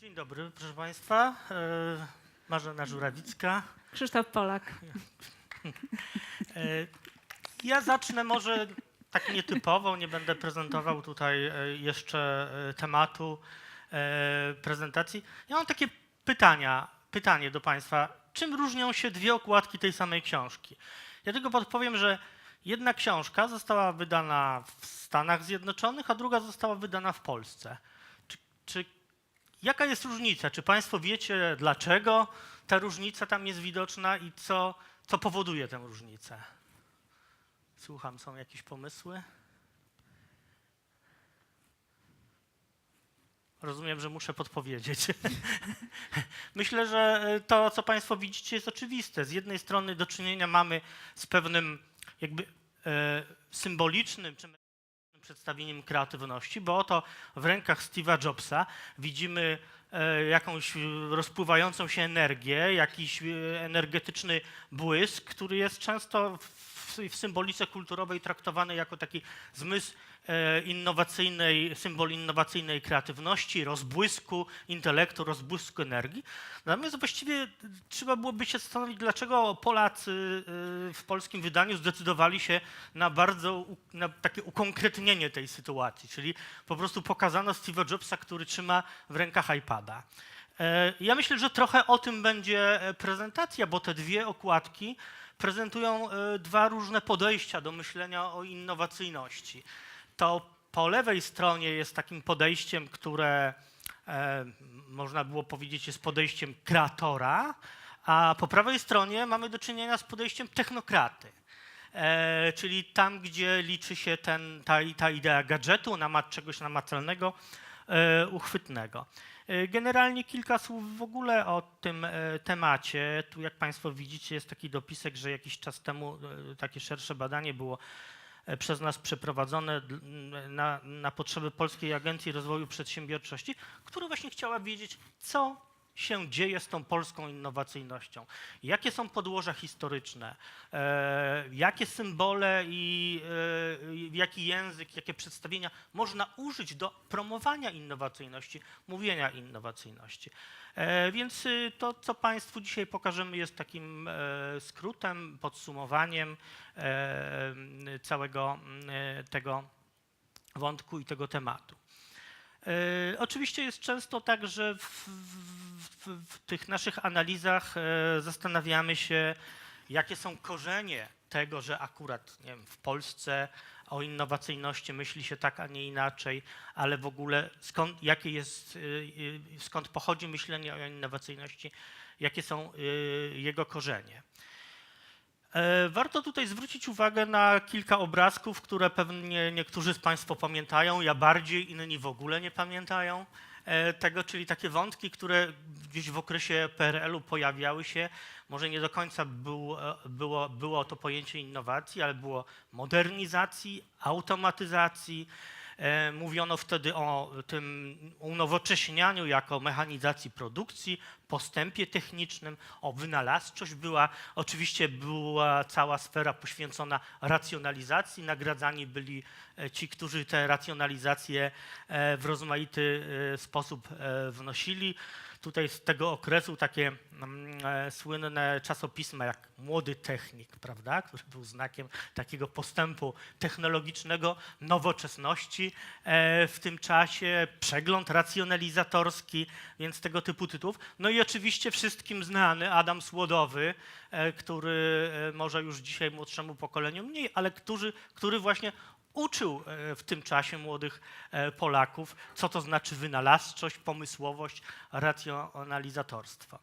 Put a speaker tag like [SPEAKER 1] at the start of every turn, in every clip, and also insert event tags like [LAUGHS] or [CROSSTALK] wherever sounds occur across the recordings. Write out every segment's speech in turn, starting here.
[SPEAKER 1] Dzień dobry, proszę Państwa. E, Marzena Żurawicka.
[SPEAKER 2] Krzysztof Polak.
[SPEAKER 1] E, Ja zacznę może tak nietypowo, nie będę prezentował tutaj e, jeszcze tematu prezentacji. Ja mam takie pytania, pytanie do Państwa. Czym różnią się dwie okładki tej samej książki? Ja tylko podpowiem, że jedna książka została wydana w Stanach Zjednoczonych, a druga została wydana w Polsce. Czy, czy Jaka jest różnica? Czy Państwo wiecie, dlaczego ta różnica tam jest widoczna i co, co powoduje tę różnicę? Słucham, są jakieś pomysły? Rozumiem, że muszę podpowiedzieć. [LAUGHS] Myślę, że e, to, co Państwo widzicie, jest oczywiste. Z jednej strony do czynienia mamy z pewnym jakby e, symbolicznym przedstawieniem kreatywności, bo oto w rękach Steve'a Jobsa widzimy e, jakąś rozpływającą się energię, jakiś e, energetyczny błysk, który jest często w, w symbolice kulturowej traktowany jako taki zmysł e, innowacyjnej, symbol innowacyjnej kreatywności, rozbłysku intelektu, rozbłysku energii. Natomiast właściwie trzeba byłoby się zastanowić, dlaczego Polacy y, w polskim wydaniu zdecydowali się na bardzo na takie ukonkretnienie tej sytuacji, czyli po prostu pokazano Steve'a Jobsa, który trzyma w rękach iPada. E, Ja myślę, że trochę o tym będzie e, prezentacja, bo te dwie okładki prezentują e, dwa różne podejścia do myślenia o innowacyjności. To po lewej stronie jest takim podejściem, które e, można było powiedzieć jest podejściem kreatora, a po prawej stronie mamy do czynienia z podejściem technokraty. E, czyli tam, gdzie liczy się ten, ta, ta idea gadżetu, nama, czegoś namacalnego, e, uchwytnego. E, Generalnie kilka słów w ogóle o tym e, temacie. Tu, jak Państwo widzicie, jest taki dopisek, że jakiś czas temu e, takie szersze badanie było przez nas przeprowadzone na, na potrzeby Polskiej Agencji Rozwoju Przedsiębiorczości, która właśnie chciała wiedzieć, co się dzieje z tą polską innowacyjnością. Jakie są podłoża historyczne, e, jakie symbole i e, jaki język, jakie przedstawienia można użyć do promowania innowacyjności, mówienia innowacyjności. E, więc y, to, co Państwu dzisiaj pokażemy, jest takim e, skrótem, podsumowaniem e, całego e, tego wątku i tego tematu. E, Oczywiście jest często tak, że w, w, w, w tych naszych analizach e, zastanawiamy się, jakie są korzenie tego, że akurat wiem, w Polsce o innowacyjności myśli się tak, a nie inaczej, ale w ogóle skąd, jakie jest, y, y, skąd pochodzi myślenie o innowacyjności, jakie są jego korzenie. E, Warto tutaj zwrócić uwagę na kilka obrazków, które pewnie niektórzy z Państwa pamiętają, ja bardziej, inni w ogóle nie pamiętają e, tego, czyli takie wątki, które gdzieś w okresie PRL-u pojawiały się. Może nie do końca był, e, było, było to pojęcie innowacji, ale było modernizacji, automatyzacji. E, Mówiono wtedy o tym unowocześnianiu jako mechanizacji produkcji, postępie technicznym, o wynalazczość była. Oczywiście była cała sfera poświęcona racjonalizacji. Nagradzani byli e, ci, którzy te racjonalizacje e, w rozmaity sposób wnosili. Tutaj z tego okresu takie mm, e, słynne czasopisma jak Młody Technik, prawda, który był znakiem takiego postępu technologicznego, nowoczesności e, w tym czasie, przegląd racjonalizatorski, więc tego typu tytułów. No i oczywiście wszystkim znany Adam Słodowy, e, który może już dzisiaj młodszemu pokoleniu mniej, ale który, który właśnie uczył e, w tym czasie młodych e, Polaków, co to znaczy wynalazczość, pomysłowość, racjonalizatorstwo.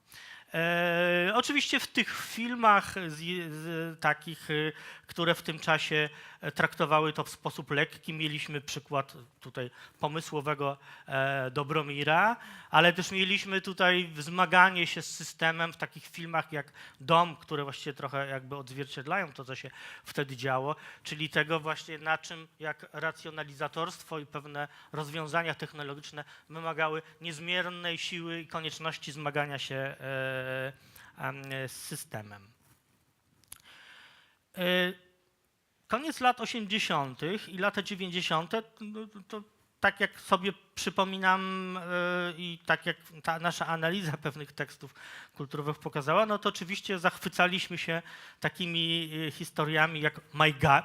[SPEAKER 1] E, oczywiście w tych filmach z, z takich, y, które w tym czasie e, traktowały to w sposób lekki, mieliśmy przykład tutaj pomysłowego e, Dobromira, ale też mieliśmy tutaj zmaganie się z systemem w takich filmach jak Dom, które właściwie trochę jakby odzwierciedlają to, co się wtedy działo, czyli tego właśnie na czym jak racjonalizatorstwo i pewne rozwiązania technologiczne wymagały niezmiernej siły i konieczności zmagania się e, z systemem. E, Koniec lat 80. i lata 90. no, to tak jak sobie przypominam e, i tak jak ta nasza analiza pewnych tekstów kulturowych pokazała, no to oczywiście zachwycaliśmy się takimi e, historiami jak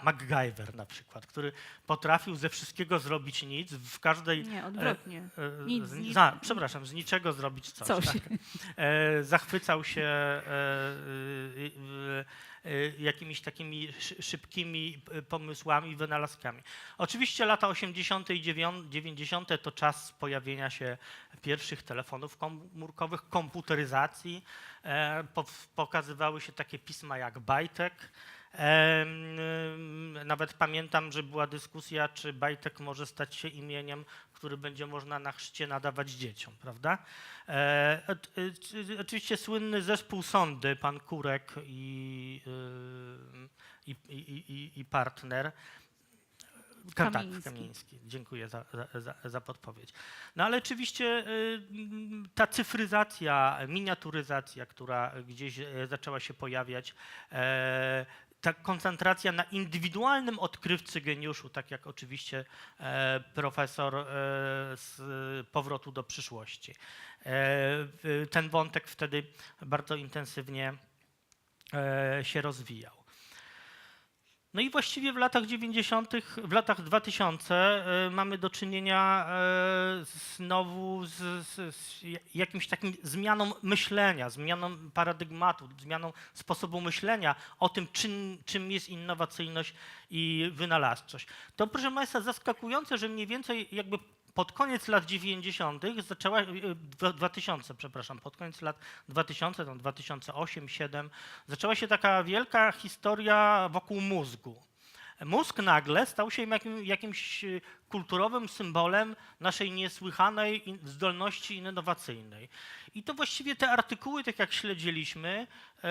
[SPEAKER 1] MacGyver na przykład, który potrafił ze wszystkiego zrobić nic, w każdej...
[SPEAKER 2] Nie, odwrotnie.
[SPEAKER 1] e,
[SPEAKER 2] Nic,
[SPEAKER 1] z,
[SPEAKER 2] nic.
[SPEAKER 1] za, przepraszam, z niczego zrobić coś.
[SPEAKER 2] Coś.
[SPEAKER 1] Tak. Zachwycał się jakimiś takimi szy- szybkimi e, pomysłami, wynalazkami. Oczywiście lata 80. i dziewią- 90. to czas pojawienia się pierwszych telefonów komórkowych, komputeryzacji. E, po, pokazywały się takie pisma jak Bajtek. Nawet pamiętam, że była dyskusja, czy Bajtek może stać się imieniem, który będzie można na chrzcie nadawać dzieciom, prawda? E, y, czy- Oczywiście słynny zespół Sądy, pan Kurek i, ym, i, i, i, i partner. Ka- Tak,
[SPEAKER 2] Kamiński.
[SPEAKER 1] Kamiński. Dziękuję za, za, za, podpowiedź. No ale oczywiście y, ta cyfryzacja, miniaturyzacja, która gdzieś e, zaczęła się pojawiać, e, ta koncentracja na indywidualnym odkrywcy geniuszu, tak jak oczywiście e, profesor e, z powrotu do przyszłości. E, ten wątek wtedy bardzo intensywnie się rozwijał. No i właściwie w latach 90., w latach 2000 e, mamy do czynienia e, znowu z, z, z jakimś takim zmianą myślenia, zmianą paradygmatu, zmianą sposobu myślenia o tym, czym, czym jest innowacyjność i wynalazczość. To proszę Państwa zaskakujące, że mniej więcej jakby pod koniec lat 90. zaczęła, e, dwa- 2000, przepraszam, pod koniec lat 2000, tam 2008, 2007, zaczęła się taka wielka historia wokół mózgu. Mózg nagle stał się jakim, jakimś e, kulturowym symbolem naszej niesłychanej zdolności innowacyjnej. I to właściwie te artykuły, tak jak śledziliśmy, e,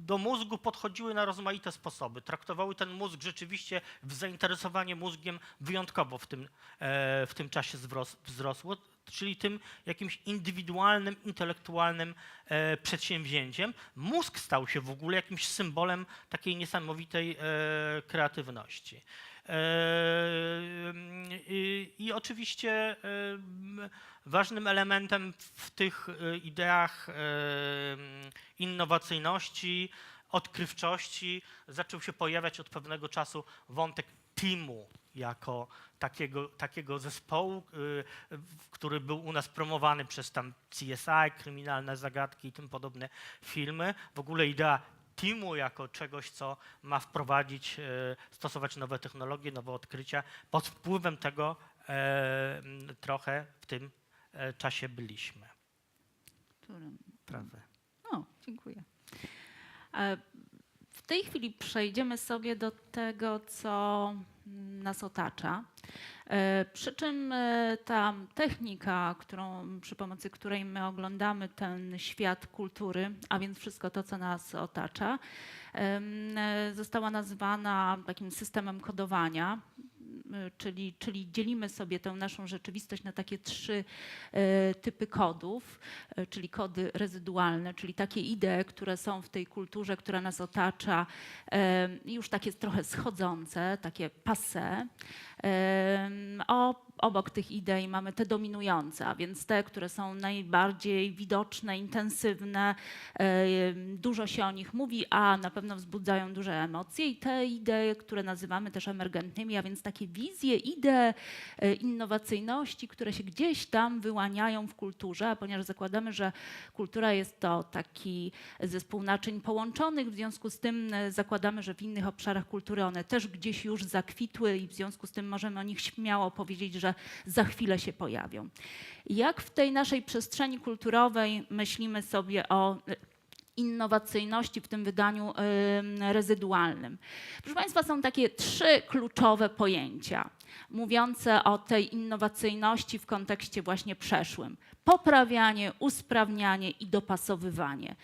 [SPEAKER 1] do, mózgu podchodziły na rozmaite sposoby. Traktowały ten mózg rzeczywiście zainteresowanie mózgiem wyjątkowo w tym, e, w tym czasie wzrosło, czyli tym jakimś indywidualnym, intelektualnym e, przedsięwzięciem. Mózg stał się w ogóle jakimś symbolem takiej niesamowitej e, kreatywności. E, i, I oczywiście e, ważnym elementem w tych e, ideach innowacyjności, odkrywczości zaczął się pojawiać od pewnego czasu wątek teamu jako takiego, takiego zespołu, y, który był u nas promowany przez tam CSI, kryminalne zagadki i tym podobne filmy. W ogóle idea teamu jako czegoś, co ma wprowadzić, y, stosować nowe technologie, nowe odkrycia. Pod wpływem tego e, trochę w tym e, czasie byliśmy.
[SPEAKER 2] Którym?
[SPEAKER 1] Prawda?
[SPEAKER 2] O, dziękuję. E, W tej chwili przejdziemy sobie do tego, co nas otacza. E, Przy czym e, ta technika, którą, przy pomocy której my oglądamy ten świat kultury, a więc wszystko to, co nas otacza, e, została nazwana takim systemem kodowania. M, Czyli, czyli dzielimy sobie tę naszą rzeczywistość na takie trzy e, typy kodów e, czyli kody rezydualne, czyli takie idee, które są w tej kulturze, która nas otacza, już takie trochę schodzące, takie passé. Em, O, obok tych idei mamy te dominujące, a więc te, które są najbardziej widoczne, intensywne, dużo się o nich mówi, a na pewno wzbudzają duże emocje. I te idee, które nazywamy też emergentnymi, a więc takie wizje, idee e, innowacyjności, które się gdzieś tam wyłaniają w kulturze, a ponieważ zakładamy, że kultura jest to taki zespół naczyń połączonych, w związku z tym e, zakładamy, że w innych obszarach kultury one też gdzieś już zakwitły i w związku z tym możemy o nich śmiało powiedzieć, że za chwilę się pojawią. Jak w tej naszej przestrzeni kulturowej myślimy sobie o e, innowacyjności w tym wydaniu em, rezydualnym. Proszę Państwa, są takie trzy kluczowe pojęcia mówiące o tej innowacyjności w kontekście właśnie przeszłym. Poprawianie, usprawnianie i dopasowywanie.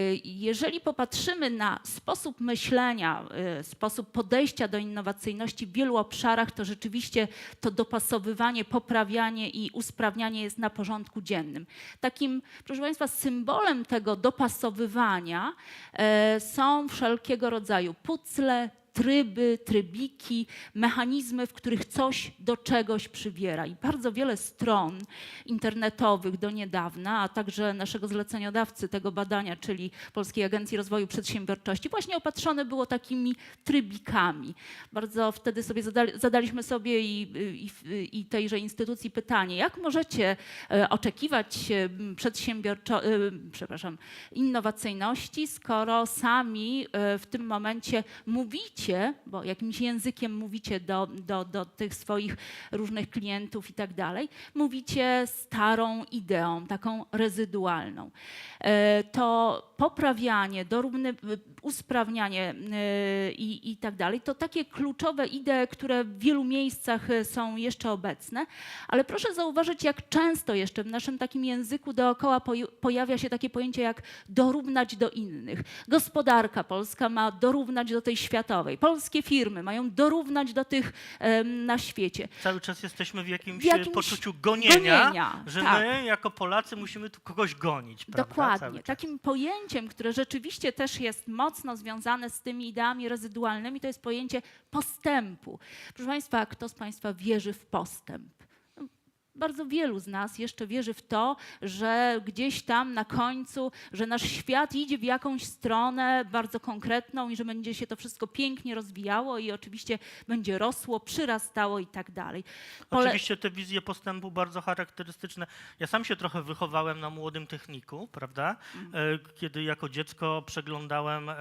[SPEAKER 2] Y, Jeżeli popatrzymy na sposób myślenia, y, sposób podejścia do innowacyjności w wielu obszarach, to rzeczywiście to dopasowywanie, poprawianie i usprawnianie jest na porządku dziennym. Takim, proszę Państwa, symbolem tego dopasowywania e, są wszelkiego rodzaju pucle, tryby, trybiki, mechanizmy, w których coś do czegoś przybiera. I bardzo wiele stron internetowych do niedawna, a także naszego zleceniodawcy tego badania, czyli Polskiej Agencji Rozwoju Przedsiębiorczości, właśnie opatrzone było takimi trybikami. Bardzo wtedy sobie zadali, zadaliśmy sobie i, i, i tejże instytucji pytanie, jak możecie e, oczekiwać e, przedsiębiorczo, e, przepraszam, innowacyjności, skoro sami w tym momencie mówicie, bo jakimś językiem mówicie do, do, do tych swoich różnych klientów i tak dalej, mówicie starą ideą, taką rezydualną. E, To poprawianie, dorówny, usprawnianie e, i, i tak dalej, to takie kluczowe idee, które w wielu miejscach e, są jeszcze obecne, ale proszę zauważyć, jak często jeszcze w naszym takim języku dookoła pojawia się takie pojęcie jak dorównać do innych. Gospodarka polska ma dorównać do tej światowej. Polskie firmy mają dorównać do tych na świecie.
[SPEAKER 1] Cały czas jesteśmy w jakimś,
[SPEAKER 2] W jakimś
[SPEAKER 1] poczuciu gonienia,
[SPEAKER 2] gonienia,
[SPEAKER 1] że
[SPEAKER 2] tak.
[SPEAKER 1] my jako Polacy musimy tu kogoś gonić. Prawda?
[SPEAKER 2] Dokładnie. Takim pojęciem, które rzeczywiście też jest mocno związane z tymi ideami rezydualnymi, to jest pojęcie postępu. Proszę Państwa, kto z Państwa wierzy w postęp? Bardzo wielu z nas jeszcze wierzy w to, że gdzieś tam na końcu, że nasz świat idzie w jakąś stronę bardzo konkretną i że będzie się to wszystko pięknie rozwijało i oczywiście będzie rosło, przyrastało i tak dalej.
[SPEAKER 1] Oczywiście te wizje postępu bardzo charakterystyczne. Ja sam się trochę wychowałem na młodym techniku, prawda? E, Kiedy jako dziecko przeglądałem e,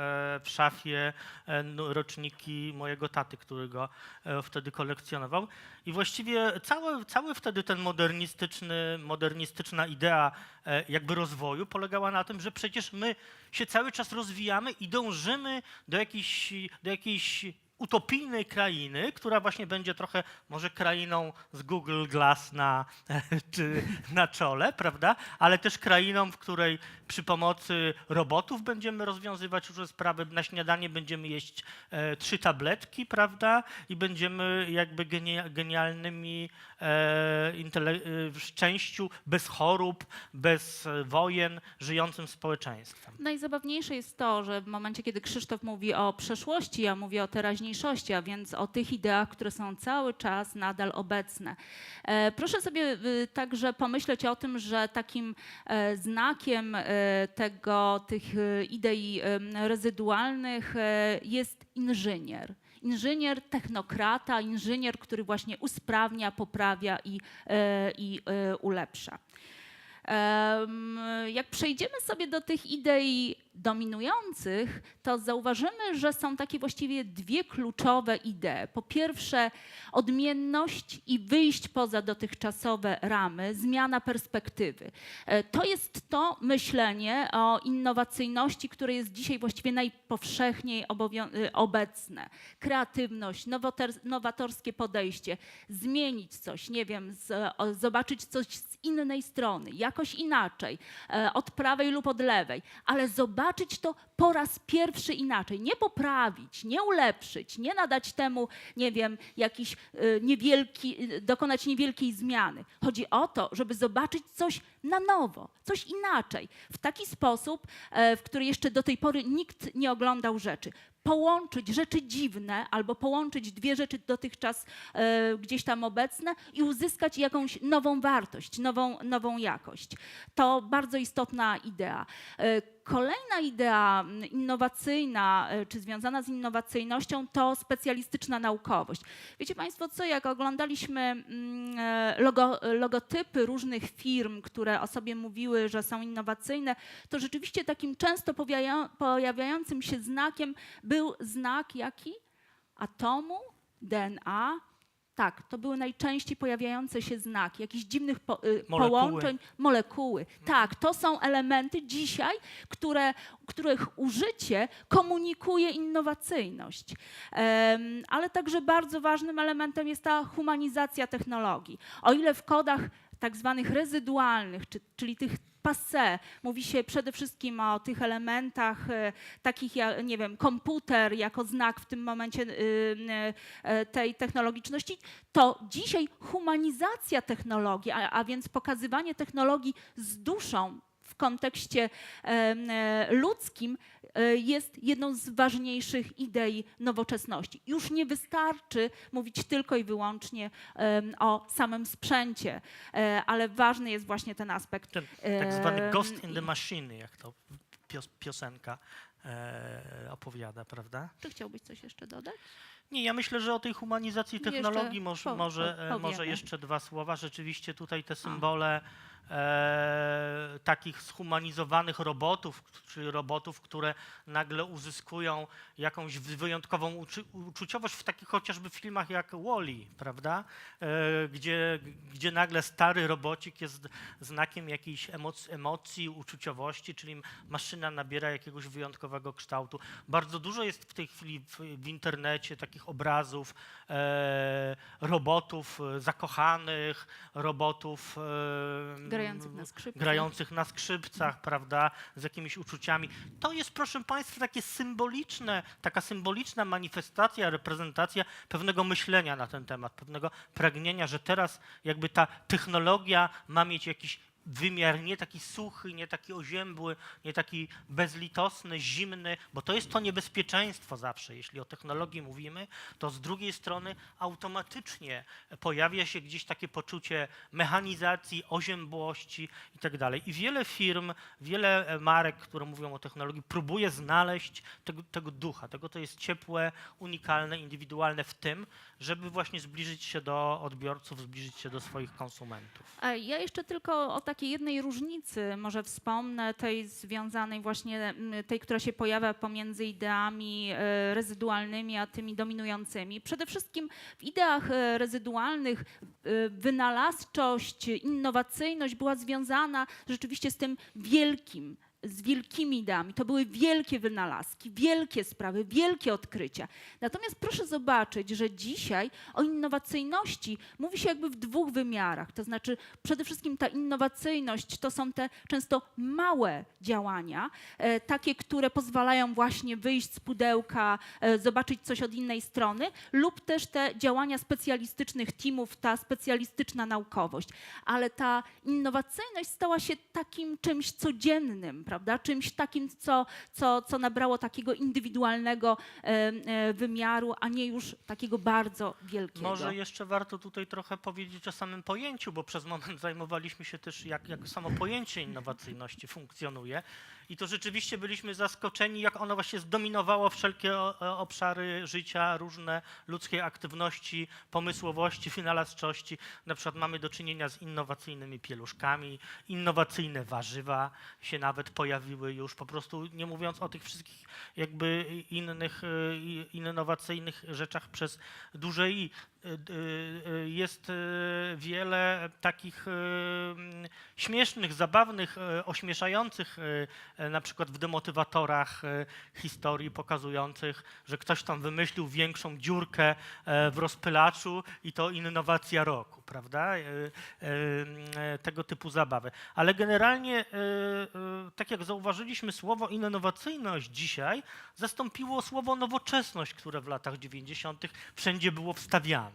[SPEAKER 1] w szafie e, no, roczniki mojego taty, który go e, wtedy kolekcjonował. I właściwie cały, cały wtedy ten modernistyczny, modernistyczna idea e, jakby rozwoju polegała na tym, że przecież my się cały czas rozwijamy i dążymy do jakiejś, do jakiejś utopijnej krainy, która właśnie będzie trochę może krainą z Google Glass na, [LAUGHS] czy na czole, prawda? Ale też krainą, w której przy pomocy robotów będziemy rozwiązywać różne sprawy. Na śniadanie będziemy jeść e, trzy tabletki, prawda? I będziemy jakby genia, genialnymi e, intele- e, w szczęściu, bez chorób, bez e, wojen, żyjącym społeczeństwem.
[SPEAKER 2] Najzabawniejsze jest to, że w momencie, kiedy Krzysztof mówi o przeszłości, ja mówię o teraźniejszości, a więc o tych ideach, które są cały czas nadal obecne. E, proszę sobie y, także pomyśleć o tym, że takim e, znakiem e, tego, tych e, idei rezydualnych e, jest inżynier. Inżynier, technokrata, inżynier, który właśnie usprawnia, poprawia i, e, i e, ulepsza. Jak przejdziemy sobie do tych idei dominujących, to zauważymy, że są takie właściwie dwie kluczowe idee. Po pierwsze, odmienność i wyjść poza dotychczasowe ramy, zmiana perspektywy. E, To jest to myślenie o innowacyjności, które jest dzisiaj właściwie najpowszechniej y, obecne. Kreatywność, nowatorskie podejście, zmienić coś, nie wiem, zobaczyć coś z innej strony, jakoś inaczej, e, od prawej lub od lewej, ale zobaczyć to po raz pierwszy inaczej, nie poprawić, nie ulepszyć, nie nadać temu, nie wiem, jakiś e, niewielki, e, dokonać niewielkiej zmiany. Chodzi o to, żeby zobaczyć coś na nowo, coś inaczej, w taki sposób, w który jeszcze do tej pory nikt nie oglądał rzeczy połączyć rzeczy dziwne albo połączyć dwie rzeczy dotychczas e, gdzieś tam obecne i uzyskać jakąś nową wartość, nową, nową jakość. To bardzo istotna idea. E, Kolejna idea innowacyjna, e, czy związana z innowacyjnością, to specjalistyczna naukowość. Wiecie Państwo co, jak oglądaliśmy e, logo, logotypy różnych firm, które o sobie mówiły, że są innowacyjne, to rzeczywiście takim często pojawiają- pojawiającym się znakiem był znak jaki? Atomu, DNA. Tak, to były najczęściej pojawiające się znaki, jakichś dziwnych po, y,
[SPEAKER 1] Molekuły.
[SPEAKER 2] połączeń, molekuły. Tak, to są elementy dzisiaj, które, których użycie komunikuje innowacyjność. Ale także bardzo ważnym elementem jest ta humanizacja technologii. O ile w kodach tak zwanych rezydualnych, czy, czyli tych passé, mówi się przede wszystkim o tych elementach e, takich, jak, nie wiem, komputer jako znak w tym momencie y, y, e, tej technologiczności, to dzisiaj humanizacja technologii, a, a więc pokazywanie technologii z duszą w kontekście em, e, ludzkim e, jest jedną z ważniejszych idei nowoczesności. Już nie wystarczy mówić tylko i wyłącznie o samym sprzęcie, e, ale ważny jest właśnie ten aspekt.
[SPEAKER 1] Ten tak zwany ghost in the machine, jak to pios, piosenka e, opowiada, prawda?
[SPEAKER 2] Czy chciałbyś coś jeszcze dodać?
[SPEAKER 1] Nie, ja myślę, że o tej humanizacji
[SPEAKER 2] Jeszcze
[SPEAKER 1] technologii może,
[SPEAKER 2] po-
[SPEAKER 1] może,
[SPEAKER 2] po-
[SPEAKER 1] e, może jeszcze dwa słowa. Rzeczywiście tutaj te symbole e, takich zhumanizowanych robotów, czyli robotów, które nagle uzyskują jakąś wy- wyjątkową uczy, uczuciowość w takich chociażby filmach jak Wall-E, prawda? E, gdzie, gdzie nagle stary robocik jest znakiem jakiejś emoc, emocji, uczuciowości, czyli maszyna nabiera jakiegoś wyjątkowego kształtu. Bardzo dużo jest w tej chwili w, w internecie takich obrazów e, robotów e, zakochanych, robotów e,
[SPEAKER 2] Grających na skrzypcach.
[SPEAKER 1] grających na skrzypcach, prawda, z jakimiś uczuciami. To jest, proszę Państwa, takie symboliczne, taka symboliczna manifestacja, reprezentacja pewnego myślenia na ten temat, pewnego pragnienia, że teraz jakby ta technologia ma mieć jakiś wymiar nie taki suchy, nie taki oziębły, nie taki bezlitosny, zimny, bo to jest to niebezpieczeństwo zawsze. Jeśli o technologii mówimy, to z drugiej strony automatycznie pojawia się gdzieś takie poczucie mechanizacji, oziębłości i tak dalej. I wiele firm, wiele marek, które mówią o technologii, próbuje znaleźć tego, tego ducha, tego, to jest ciepłe, unikalne, indywidualne w tym, żeby właśnie zbliżyć się do odbiorców, zbliżyć się do swoich konsumentów.
[SPEAKER 2] A Ja jeszcze tylko o takiej jednej różnicy może wspomnę, tej związanej właśnie, tej, która się pojawia pomiędzy ideami e, rezydualnymi, a tymi dominującymi. Przede wszystkim w ideach e, rezydualnych e, wynalazczość, innowacyjność była związana rzeczywiście z tym wielkim, z wielkimi ideami. To były wielkie wynalazki, wielkie sprawy, wielkie odkrycia. Natomiast proszę zobaczyć, że dzisiaj o innowacyjności mówi się jakby w dwóch wymiarach. To znaczy przede wszystkim ta innowacyjność to są te często małe działania, e, takie, które pozwalają właśnie wyjść z pudełka, e, zobaczyć coś od innej strony, lub też te działania specjalistycznych teamów, ta specjalistyczna naukowość. Ale ta innowacyjność stała się takim czymś codziennym, prawda? Czymś takim, co, co, co nabrało takiego indywidualnego e, e, wymiaru, a nie już takiego bardzo wielkiego.
[SPEAKER 1] Może jeszcze warto tutaj trochę powiedzieć o samym pojęciu, bo przez moment zajmowaliśmy się też, jak, jak samo pojęcie innowacyjności funkcjonuje. I to rzeczywiście byliśmy zaskoczeni, jak ono właśnie zdominowało wszelkie o, obszary życia, różne ludzkie aktywności, pomysłowości, wynalazczości. Na przykład mamy do czynienia z innowacyjnymi pieluszkami, innowacyjne warzywa się nawet pojawiły już, po prostu nie mówiąc o tych wszystkich jakby innych i- innowacyjnych rzeczach przez duże i. E, d- e, Jest wiele takich mm, śmiesznych, zabawnych, ośmieszających na przykład w demotywatorach historii pokazujących, że ktoś tam wymyślił większą dziurkę w rozpylaczu i to innowacja roku, prawda? E, Tego typu zabawy. Ale generalnie, tak jak zauważyliśmy, słowo innowacyjność dzisiaj zastąpiło słowo nowoczesność, które w latach 90. wszędzie było wstawiane.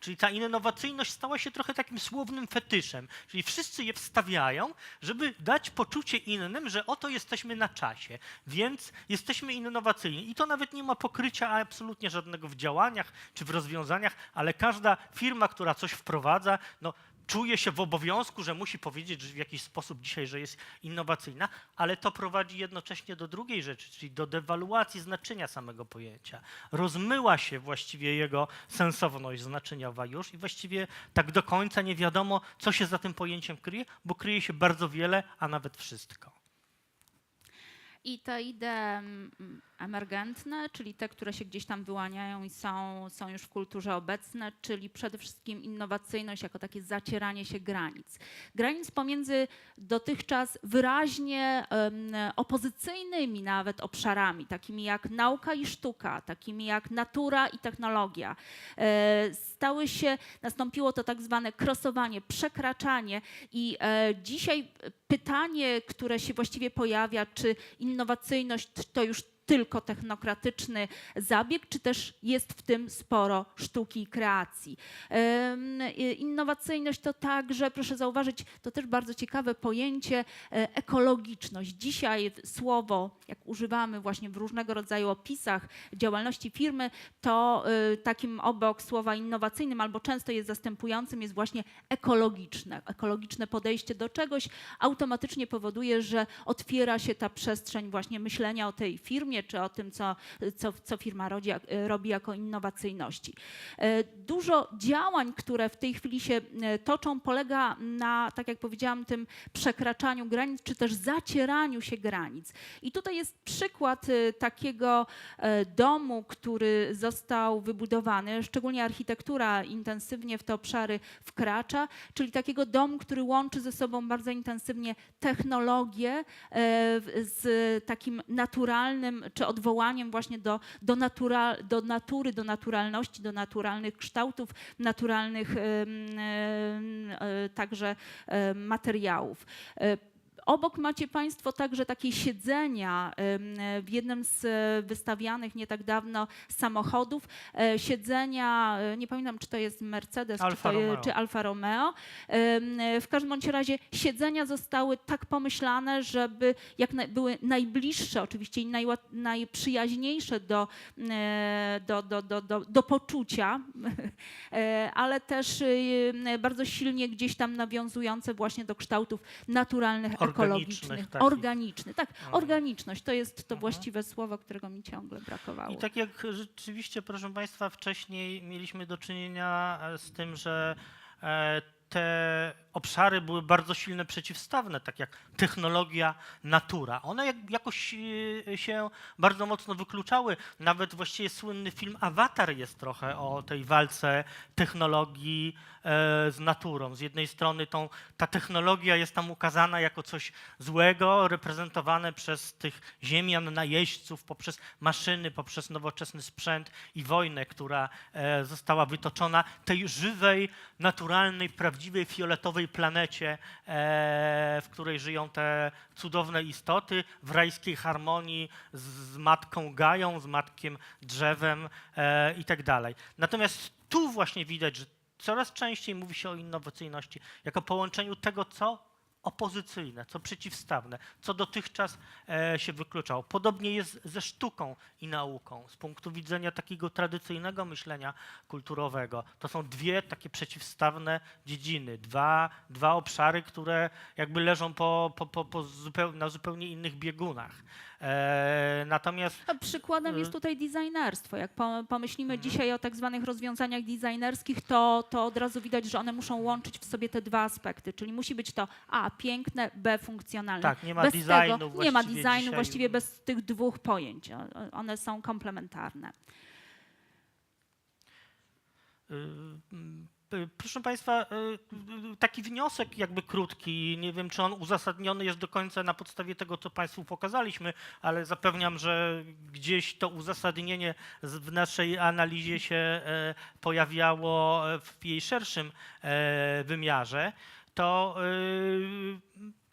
[SPEAKER 1] Czyli ta innowacyjność stała się trochę takim słownym fetyszem, czyli wszyscy je wstawiają, żeby dać poczucie innym, że oto jesteśmy na czasie, więc jesteśmy innowacyjni. I to nawet nie ma pokrycia absolutnie żadnego w działaniach czy w rozwiązaniach, ale każda firma, która coś wprowadza, no, czuje się w obowiązku, że musi powiedzieć w jakiś sposób dzisiaj, że jest innowacyjna, ale to prowadzi jednocześnie do drugiej rzeczy, czyli do dewaluacji znaczenia samego pojęcia. Rozmyła się właściwie jego sensowność znaczeniowa już i właściwie tak do końca nie wiadomo, co się za tym pojęciem kryje, bo kryje się bardzo wiele, a nawet wszystko.
[SPEAKER 2] I te idee mm, emergentne, czyli te, które się gdzieś tam wyłaniają i są, są już w kulturze obecne, czyli przede wszystkim innowacyjność jako takie zacieranie się granic. Granic pomiędzy dotychczas wyraźnie em, opozycyjnymi nawet obszarami, takimi jak nauka i sztuka, takimi jak natura i technologia. E, stały się, nastąpiło to tak zwane krosowanie, przekraczanie i e, dzisiaj pytanie, które się właściwie pojawia, czy innowacyjność to już tylko technokratyczny zabieg, czy też jest w tym sporo sztuki i kreacji. Innowacyjność to także, proszę zauważyć, to też bardzo ciekawe pojęcie, e, ekologiczność. Dzisiaj słowo, jak używamy właśnie w różnego rodzaju opisach działalności firmy, to y, takim obok słowa innowacyjnym albo często jest zastępującym jest właśnie ekologiczne. Ekologiczne podejście do czegoś automatycznie powoduje, że otwiera się ta przestrzeń właśnie myślenia o tej firmie, czy o tym, co, co, co firma rodzi, robi jako innowacyjności. E, Dużo działań, które w tej chwili się e, toczą, polega na, tak jak powiedziałam, tym przekraczaniu granic, czy też zacieraniu się granic. I tutaj jest przykład e, takiego e, domu, który został wybudowany, szczególnie architektura intensywnie w te obszary wkracza, czyli takiego domu, który łączy ze sobą bardzo intensywnie technologię e, z takim naturalnym, czy odwołaniem właśnie do, do, natura, do natury, do naturalności, do naturalnych kształtów, naturalnych e, także e, materiałów. Obok macie Państwo także takie siedzenia w jednym z e, wystawianych nie tak dawno samochodów. E, Siedzenia, e, nie pamiętam czy to jest Mercedes
[SPEAKER 1] Alfa
[SPEAKER 2] czy, to,
[SPEAKER 1] Romeo.
[SPEAKER 2] czy Alfa Romeo. W każdym bądź razie siedzenia zostały tak pomyślane, żeby jak naj, były najbliższe oczywiście i najprzyjaźniejsze do, do, do, do, do, do poczucia, [LAUGHS] ale też bardzo silnie gdzieś tam nawiązujące właśnie do kształtów naturalnych,
[SPEAKER 1] Organicznych
[SPEAKER 2] ekologicznych,
[SPEAKER 1] takich.
[SPEAKER 2] organicznych. Tak,
[SPEAKER 1] Mhm.
[SPEAKER 2] organiczność to jest to
[SPEAKER 1] Mhm.
[SPEAKER 2] właściwe słowo, którego mi ciągle brakowało.
[SPEAKER 1] I tak jak rzeczywiście, proszę Państwa, wcześniej mieliśmy do czynienia e, z tym, że e, te obszary były bardzo silne przeciwstawne, tak jak technologia, natura. One jak, jakoś e, się bardzo mocno wykluczały. Nawet właściwie słynny film Avatar jest trochę o tej walce technologii e, z naturą. Z jednej strony tą, ta technologia jest tam ukazana jako coś złego, reprezentowane przez tych ziemian, najeźdźców, poprzez maszyny, poprzez nowoczesny sprzęt i wojnę, która e, została wytoczona tej żywej, naturalnej, prawdziwej, fioletowej planecie, e, w której żyją te cudowne istoty w rajskiej harmonii z, z matką Gają, z matkiem drzewem e, i tak dalej. Natomiast tu właśnie widać, że coraz częściej mówi się o innowacyjności jako połączeniu tego, co opozycyjne, co przeciwstawne, co dotychczas e, się wykluczało. Podobnie jest ze sztuką i nauką. Z punktu widzenia takiego tradycyjnego myślenia kulturowego, to są dwie takie przeciwstawne dziedziny, dwa, dwa obszary, które jakby leżą po, po, po, po zupeł, na zupełnie innych biegunach. E, natomiast
[SPEAKER 2] A przykładem
[SPEAKER 1] Y.
[SPEAKER 2] jest tutaj designerstwo. Jak po- pomyślimy
[SPEAKER 1] Mhm.
[SPEAKER 2] dzisiaj o tak zwanych rozwiązaniach designerskich, to, to od razu widać, że one muszą łączyć w sobie te dwa aspekty. Czyli musi być to A, piękne, B, funkcjonalne.
[SPEAKER 1] tak, nie ma
[SPEAKER 2] bez
[SPEAKER 1] designu
[SPEAKER 2] tego, nie ma designu
[SPEAKER 1] dzisiaj.
[SPEAKER 2] właściwie bez tych dwóch pojęć. One są komplementarne.
[SPEAKER 1] Y, y, Proszę Państwa, y, taki wniosek jakby krótki, nie wiem czy on uzasadniony jest do końca na podstawie tego, co Państwu pokazaliśmy, ale zapewniam, że gdzieś to uzasadnienie w naszej analizie się e, pojawiało e, w jej szerszym e, wymiarze, to y,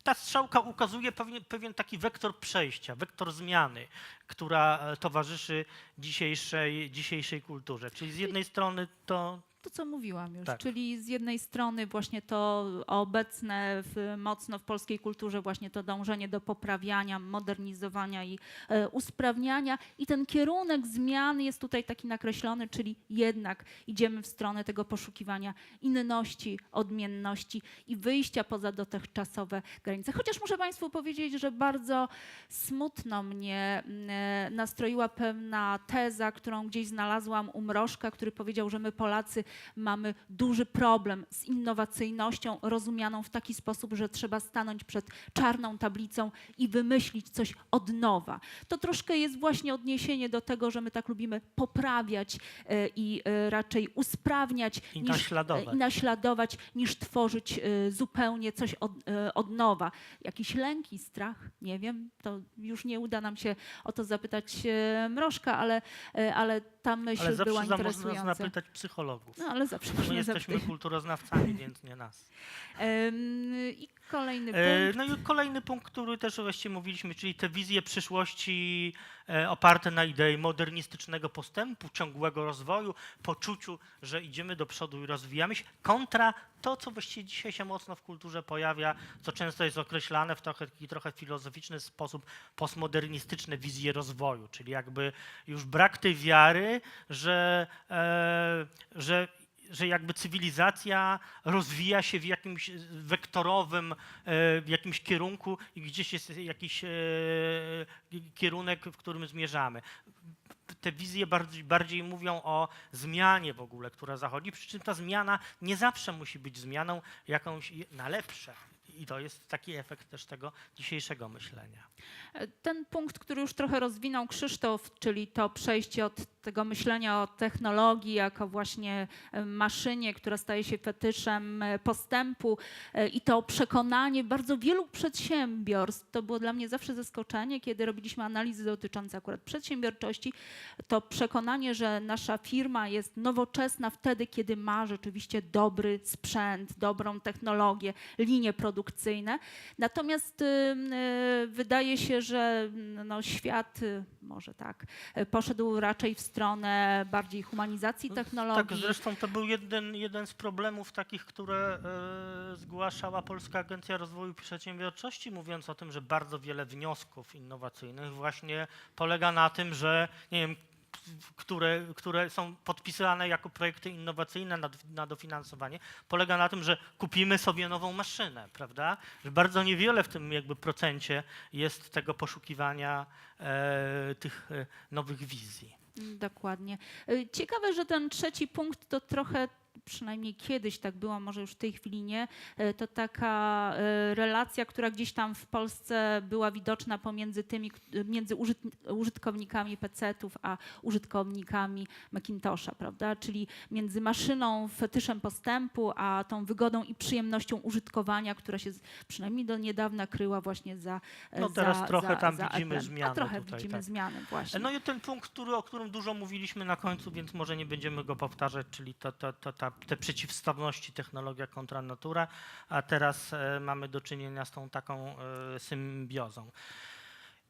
[SPEAKER 1] ta strzałka ukazuje pewien, pewien taki wektor przejścia, wektor zmiany, która towarzyszy dzisiejszej, dzisiejszej kulturze. Czyli z jednej strony to
[SPEAKER 2] To, co mówiłam już,
[SPEAKER 1] Tak.
[SPEAKER 2] czyli z jednej strony właśnie to obecne w, mocno w polskiej kulturze właśnie to dążenie do poprawiania, modernizowania i e, usprawniania i ten kierunek zmian jest tutaj taki nakreślony, czyli jednak idziemy w stronę tego poszukiwania inności, odmienności i wyjścia poza dotychczasowe granice. Chociaż muszę Państwu powiedzieć, że bardzo smutno mnie mm, e, nastroiła pewna teza, którą gdzieś znalazłam u Mrożka, który powiedział, że my Polacy mamy duży problem z innowacyjnością rozumianą w taki sposób, że trzeba stanąć przed czarną tablicą i wymyślić coś od nowa. To troszkę jest właśnie odniesienie do tego, że my tak lubimy poprawiać e, i e, raczej usprawniać
[SPEAKER 1] I
[SPEAKER 2] niż,
[SPEAKER 1] naśladować.
[SPEAKER 2] e, i naśladować, niż tworzyć zupełnie coś od, od nowa. Jakiś lęk i strach, nie wiem, to już nie uda nam się o to zapytać Mrożka, ale, ale ta myśl
[SPEAKER 1] Ale
[SPEAKER 2] była
[SPEAKER 1] zawsze za można
[SPEAKER 2] interesująca.
[SPEAKER 1] zapytać psychologów.
[SPEAKER 2] No ale zawsze
[SPEAKER 1] My
[SPEAKER 2] można
[SPEAKER 1] jesteśmy
[SPEAKER 2] zapytać.
[SPEAKER 1] kulturoznawcami, więc nie nas. [LAUGHS]
[SPEAKER 2] I kolejny
[SPEAKER 1] E,
[SPEAKER 2] punkt.
[SPEAKER 1] No i kolejny punkt, który też właściwie mówiliśmy, czyli te wizje przyszłości e, oparte na idei modernistycznego postępu, ciągłego rozwoju, poczuciu, że idziemy do przodu i rozwijamy się, kontra to, co właściwie dzisiaj się mocno w kulturze pojawia, co często jest określane w trochę, taki trochę filozoficzny sposób, postmodernistyczne wizje rozwoju, czyli jakby już brak tej wiary, że, e, że że jakby cywilizacja rozwija się w jakimś wektorowym, e, w jakimś kierunku i gdzieś jest jakiś e, kierunek, w którym zmierzamy. Te wizje bardziej, bardziej mówią o zmianie w ogóle, która zachodzi, przy czym ta zmiana nie zawsze musi być zmianą jakąś na lepsze. I to jest taki efekt też tego dzisiejszego myślenia.
[SPEAKER 2] Ten punkt, który już trochę rozwinął Krzysztof, czyli to przejście od tego myślenia o technologii jako właśnie e, maszynie, która staje się fetyszem e, postępu e, i to przekonanie bardzo wielu przedsiębiorstw, to było dla mnie zawsze zaskoczenie, kiedy robiliśmy analizy dotyczące akurat przedsiębiorczości, to przekonanie, że nasza firma jest nowoczesna wtedy, kiedy ma rzeczywiście dobry sprzęt, dobrą technologię, linie produkcyjne. Natomiast y, y, wydaje się, że no, świat, y, może tak, poszedł raczej w stronę bardziej humanizacji
[SPEAKER 1] No,
[SPEAKER 2] technologii.
[SPEAKER 1] Tak, zresztą to był jeden, jeden z problemów takich, które e, zgłaszała Polska Agencja Rozwoju Przedsiębiorczości, mówiąc o tym, że bardzo wiele wniosków innowacyjnych właśnie polega na tym, że nie wiem, które, które są podpisane jako projekty innowacyjne na, na dofinansowanie, polega na tym, że kupimy sobie nową maszynę, prawda? Że bardzo niewiele w tym jakby procencie jest tego poszukiwania e, tych e, nowych wizji.
[SPEAKER 2] Dokładnie. Y, Ciekawe, że ten trzeci punkt to trochę, przynajmniej kiedyś tak było, może już w tej chwili nie, y, to taka y, relacja, która gdzieś tam w Polsce była widoczna pomiędzy tymi, k- między użyt, użytkownikami PC-ów a użytkownikami Macintosha, prawda? Czyli między maszyną, fetyszem postępu, a tą wygodą i przyjemnością użytkowania, która się przynajmniej do niedawna kryła właśnie za
[SPEAKER 1] No
[SPEAKER 2] za,
[SPEAKER 1] teraz trochę
[SPEAKER 2] za,
[SPEAKER 1] tam
[SPEAKER 2] za
[SPEAKER 1] widzimy zmiany
[SPEAKER 2] A trochę
[SPEAKER 1] tutaj,
[SPEAKER 2] widzimy
[SPEAKER 1] tak.
[SPEAKER 2] zmiany właśnie.
[SPEAKER 1] No i ten punkt, który, o którym dużo mówiliśmy na końcu, więc może nie będziemy go powtarzać, czyli to, to, to, ta, te przeciwstawności technologia kontra natura, a teraz e, mamy do czynienia z tą taką e, symbiozą.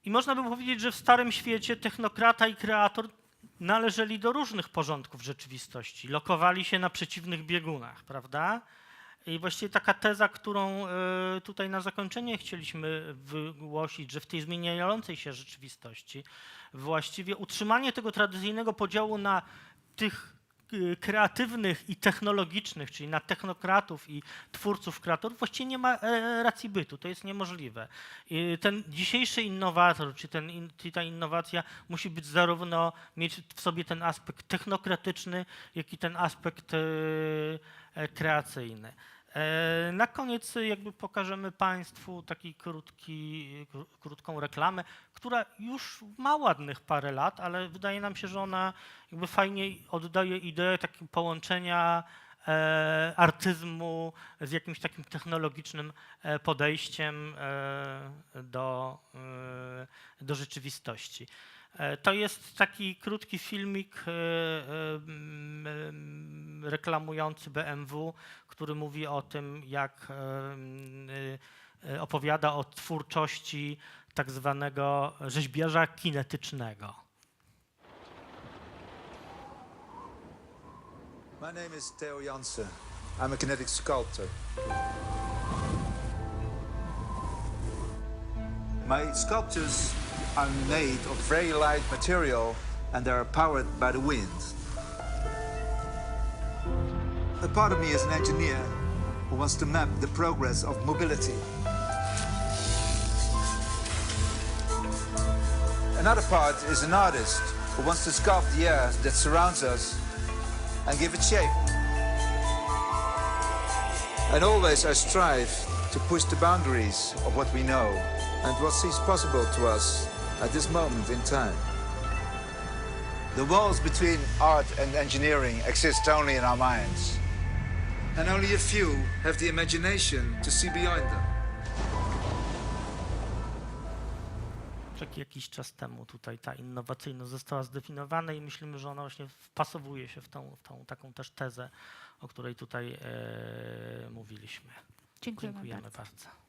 [SPEAKER 1] I można by powiedzieć, że w starym świecie technokrata i kreator należeli do różnych porządków rzeczywistości, lokowali się na przeciwnych biegunach, prawda? I właściwie taka teza, którą e, tutaj na zakończenie chcieliśmy wygłosić, że w tej zmieniającej się rzeczywistości właściwie utrzymanie tego tradycyjnego podziału na tych kreatywnych i technologicznych, czyli na technokratów i twórców kreatorów, właściwie nie ma e, racji bytu. To jest niemożliwe. I ten dzisiejszy innowator, czy, ten, czy ta innowacja musi być zarówno mieć w sobie ten aspekt technokratyczny, jak i ten aspekt e, e, kreacyjny. E, Na koniec jakby pokażemy Państwu taki krótki, kró- krótką reklamę, która już ma ładnych parę lat, ale wydaje nam się, że ona jakby fajnie oddaje ideę takiego połączenia e, artyzmu z jakimś takim technologicznym e, podejściem do, do rzeczywistości. E, To jest taki krótki filmik e, e, reklamujący BMW, który mówi o tym, jak opowiada o twórczości tak zwanego rzeźbiarza kinetycznego.
[SPEAKER 3] My name is Theo Jansen. I'm a kinetic sculptor. My sculptures are made of very light material and they are powered by the wind. A part of me is an engineer who wants to map the progress of mobility. Another part is an artist who wants to sculpt the air that surrounds us and give it shape. And always I strive to push the boundaries of what we know and what seems possible to us at this moment in time. The walls between art and engineering exist only in our minds. And only a few have the imagination to see beyond them.
[SPEAKER 1] jak jakiś czas temu tutaj ta innowacyjność została zdefiniowana i myślimy, że ona właśnie wpasowuje się w tą, w tą taką też tezę, o której tutaj e, mówiliśmy.
[SPEAKER 2] Dziękujemy
[SPEAKER 1] Dziękujemy
[SPEAKER 2] bardzo.
[SPEAKER 1] bardzo.